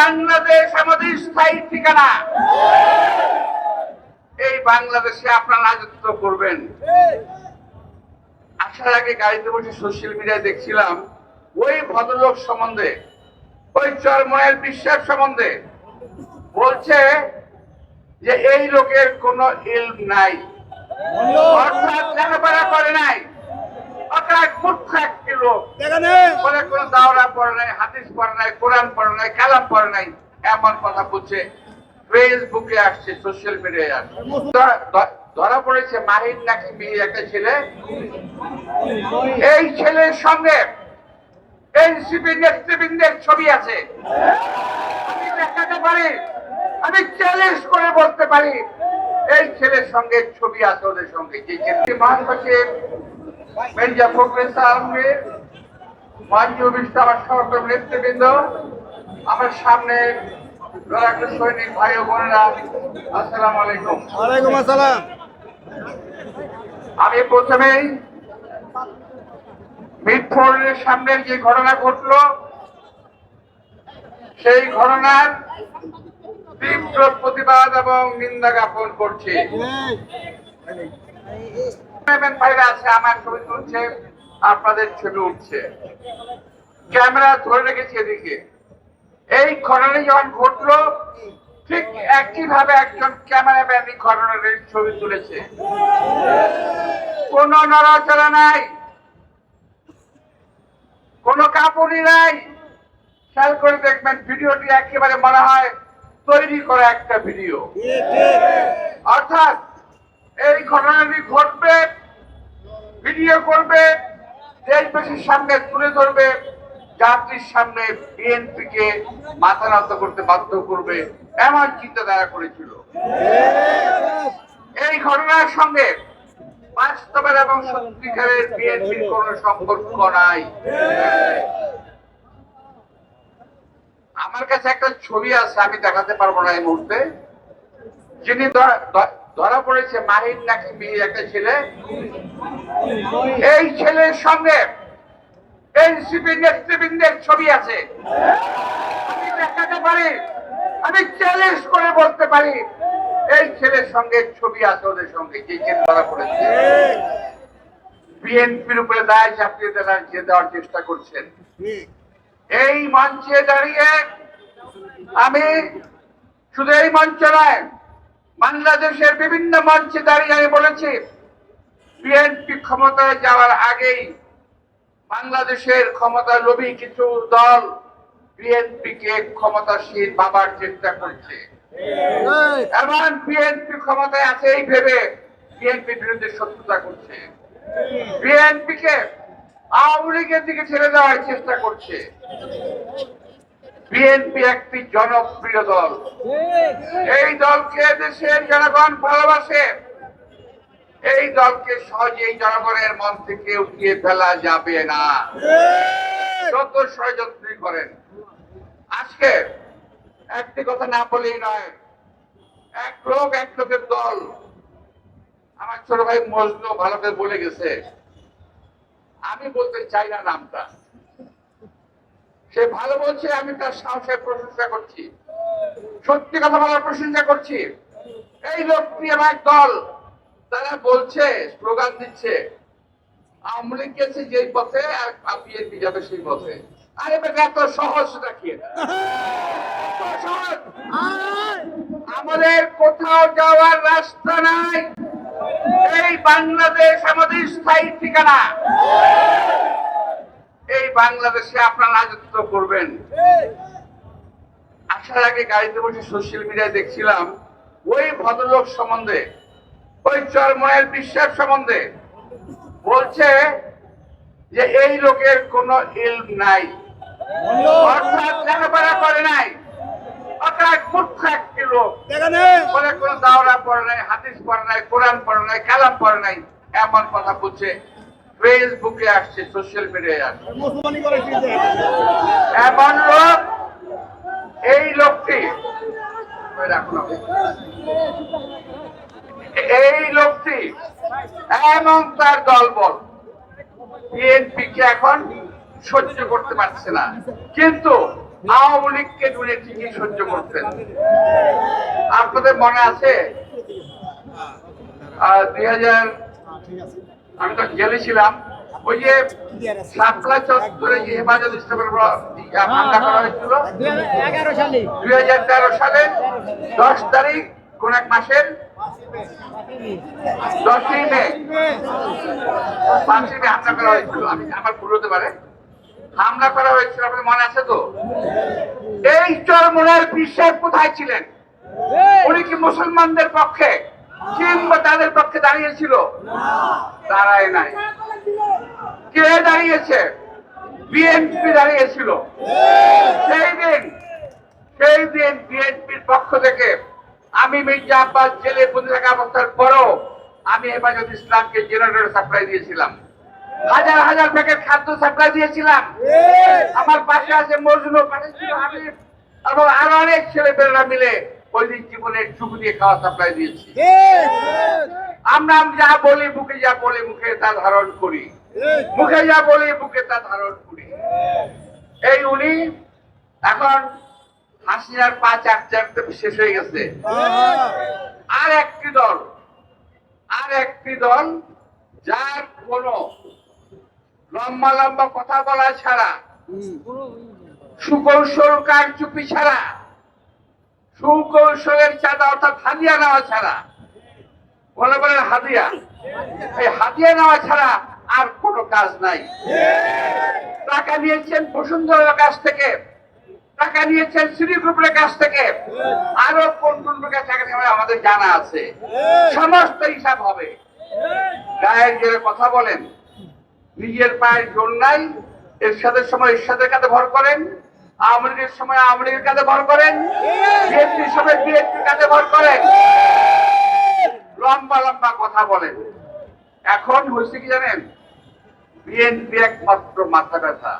বাংলাদেশ আমাদের স্থায়ী ঠিকানা। এই বাংলাদেশে আপনারা রাজত্ব করবেন। আসার আগে গাড়িতে বসে সোশ্যাল মিডিয়ায় দেখছিলাম, ওই ভদ্রলোক সম্বন্ধে, ওই চরমনের বিশ্বাস সম্বন্ধে বলছে যে এই লোকের কোনো ইলম নাই। অর্থাৎ লেখাপড়া করে নাই। দাওরা পড়ে নাই হাদিস পড়ে নাই কোরআন পড়ে নাই কালাম পড়ে নাই এমন কথা বলছে ফেসবুকে আসছে সোশ্যাল মিডিয়ায় আসছে। ধরা- পড়েছে মাহির নাকি মেয়ে একটা ছেলে? এই ছেলের সঙ্গে এনসিপি নেতৃবৃন্দের ছবি আছে। আমি দেখাতে পারি আমি চ্যালেঞ্জ করে বলতে পারি এই ছেলের সঙ্গে ছবি আছে ওদের সঙ্গে যে ছেলে মহাসচিব মির্জা ফখরুল আলমগীর মঞ্জু বিশ্ব আমার সহকর্ম নেতৃবৃন্দ আমার সামনে লড়াকু সৈনিক ভাই ও বোনেরা আসসালামু আলাইকুম। ওয়ালাইকুম আসসালাম। আমি প্রথমেই মিটফোর্ডের সামনে যে ঘটনা ঘটলো সেই ঘটনার তীব্র প্রতিবাদ এবং নিন্দা জ্ঞাপন করছি। আছে আপনাদের ছবি উঠছে। ক্যামেরা ধরে রেখেছি এদিকে। এই ঘটনা যখন ঘটলো, ঠিক একই ভাবে একজন ক্যামেরাম্যান এই ঘটনার ছবি তুলেছে। কোন নড়াচড়া নাই। কোন কাপড়ই নাই। খেয়াল করে দেখবেন, ভিডিওটি একেবারে মনে হয় তৈরি করা একটা ভিডিও। অর্থাৎ এই ঘটনাটি ঘটবে ভিডিও করবে, দেশবাসীর সামনে তুলে ধরবে, জাতির সামনে বিএনপি কে মাথা নত করতে বাধ্য করবে, এমন চিন্তাধারা করেছিল। এই ঘটনার সঙ্গে বাস্তবের এবং সত্যিকারের বিএনপির কোন সম্পর্ক নাই। আমার কাছে একটা ছবি আছে, আমি দেখাতে পারব না এই মুহূর্তে। যিনি ধরা- পড়েছে মাহিন নাকি মেয়ে একটা ছেলে? এই ছেলের সঙ্গে এনসিপি নেতৃবৃন্দের ছবি আছে। আমি দেখাতে পারি, আমি চ্যালেঞ্জ করে বলতে পারি, এই ছেলের সঙ্গে ছবি আছে, ওদের সঙ্গে যে ছেলে ধরা পড়েছে। বিএনপির উপরে দায় চাপিয়ে দেওয়ার, যে দেওয়ার চেষ্টা করছেন। এই মঞ্চে দাঁড়িয়ে আমি শুধু এই মঞ্চ নয় বাংলাদেশের বিভিন্ন মঞ্চে দাঁড়িয়ে আমি বলেছি, বিএনপি ক্ষমতায় যাওয়ার আগেই বাংলাদেশের ক্ষমতা লোভী কিছু দল বিএনপি কে ক্ষমতাসীন ভাবার চেষ্টা করছে। এমন বিএনপি ক্ষমতায় আছে এই ভেবে বিএনপি বিরুদ্ধে শত্রুতা করছে। বিএনপি কে আওয়ামী লীগের দিকে ছেড়ে দেওয়ার চেষ্টা করছে। বিএনপি একটি জনপ্রিয় দল। এই দলকে দেশের জনগণ ভালোবাসে। এই দলকে সহজেই জনগণের মন থেকে উঠিয়ে ফেলা যাবে না। যত ষড়যন্ত্রী করেন। আজকে একটি কথা না বলেই নয়, এক লোক এক লোকের দল। আমার ছোট ভাই মজনু ভালো বলে গেছে, আমি বলতে চাই না নামটা। সে ভালো বলছে, আমি তার সাহসের প্রশংসা করছি। সত্যি কথা বলার প্রশংসা করছি। এই আমার এক দল। তারা বলছে, স্লোগান দিচ্ছে, আওয়ামী লীগ গেছে যেই পথে আর বিএনপি যাবে সেই পথে। আরে বেটা, এত সহজ সহজ! আমাদের কোথাও যাওয়ার রাস্তা নাই। এই বাংলাদেশ আমাদের স্থায়ী ঠিকানা। এই বাংলাদেশে আপনারা রাজত্ব করবেন। আসার আগে গাড়িতে বসে সোশ্যাল মিডিয়ায় দেখছিলাম ওই ভদ্রলোক সম্বন্ধে ওই চরমনের বিশ্বাস সম্বন্ধে বলছে যে এই লোকের কোনো ইলম নাই। অর্থাৎ লেখাপড়া করে নাই। অর্থাৎ মূর্খ একটি লোক। বলে কোন দাওরা পড়ে নাই হাদিস পড়ে নাই কোরআন পড়ে নাই কালাম পড়ে নাই এমন কথা বলছে। ফেসবুকে আসছে সোশ্যাল মিডিয়ায় আসছে। এমন লোক এই লোকটি এই লোকটি এমন তার দলবল বিএনপি কে এখন সহ্য করতে পারছে না। কিন্তু আওয়ামী লীগকে দূরে ঠিকই সহ্য করতেন আপনাদের মনে আছে? দুই হাজার আমি তো জেলে ছিলাম। ওই যে শাপলা চত্বরে হেফাজত ইসলামের হামলা করা হয়েছিল। দুই হাজার তেরো সালের দশ তারিখ কোন এক মাসের দশই মে। পাঁচই মে হামলা করা হয়েছিল। আমি আমার ভুল হতে পারে। হামলা করা হয়েছিল, আপনাদের মনে আছে তো? এই চরমনের বিশ্বাস কোথায় ছিলেন? উনি কি মুসলমানদের পক্ষে? কিংবা তাদের পক্ষে দাঁড়িয়েছিল? দাঁড়ায় নাই। কে দাঁড়িয়েছে? বিএনপি দাঁড়িয়েছিল। সেই দিন সেই দিন বিএনপির পক্ষ থেকে আমি মির্জা আব্বাস জেলে বন্দি থাকা অবস্থার পরও আমি হেফাজত ইসলামকে জেনারেটর সাপ্লাই দিয়েছিলাম। হাজার হাজার প্যাকেট খাদ্য সাপ্লাই দিয়েছিলাম। আমার পাশে আছে মজনু পাশে ছিল হাবিব এবং আরও অনেক ছেলেপেলেরা মিলে ওই দিন জীবনের চুপ দিয়ে খাওয়া সাপ্লাই দিয়েছি। আমরা যা বলি মুখে যা বলি মুখে তা ধারণ করি। মুখে যা বলি মুখে তা ধারণ করি। এই উনি এখন হাসিনার পা চার চারতে শেষ হয়ে গেছে। আর একটি দল আর একটি দল যার কোনো লম্বা লম্বা কথা বলা ছাড়া সুকৌশল কারচুপি ছাড়া সুকৌশলের চাঁদা অর্থাৎ হাদিয়া নেওয়া ছাড়া। বলে বলেন হাদিয়া এই হাদিয়া নেওয়া ছাড়া আর কোনো কাজ নাই। টাকা নিয়েছেন বসুন্ধরার কাছ থেকে। টাকা নিয়েছেন সিটি গ্রুপের কাছ থেকে। আরও কোন কোন টাকা নেওয়া আমাদের জানা আছে। সমস্ত হিসাব হবে। গায়ের জোরে কথা বলেন। নিজের পায়ের জোর নাই। এরশাদের সময় এরশাদের কাছে ভর করেন। আওয়ামী লীগের সময় আওয়ামী লীগের কাছে ভর করেন? বিএনপির সময় বিএনপির কাছে ভর করেন? লম্বা লম্বা কথা বলেন। এখন হয়েছে কি জানেন? বিএনপি একমাত্র মাথা ব্যথা।